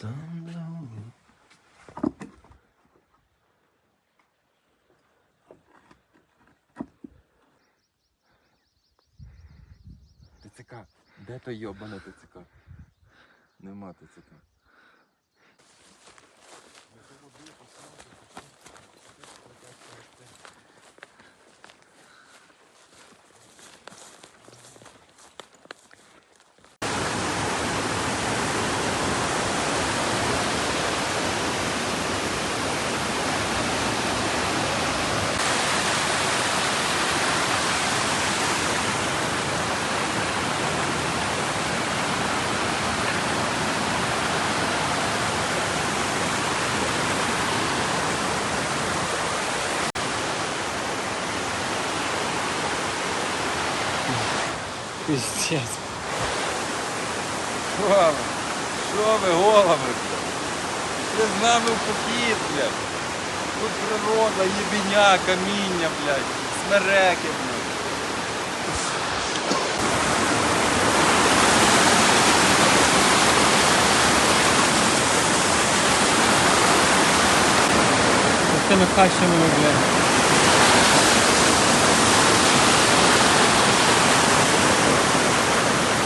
Там довго. ТЦК. Де то йобане ТЦК? Нема ТЦК. Пиздец. Що ви? Голови? Пішли з нами в похід, блядь. Тут природа, єбеня, каміння, блядь, смереки, блядь. З тими хащами, блядь.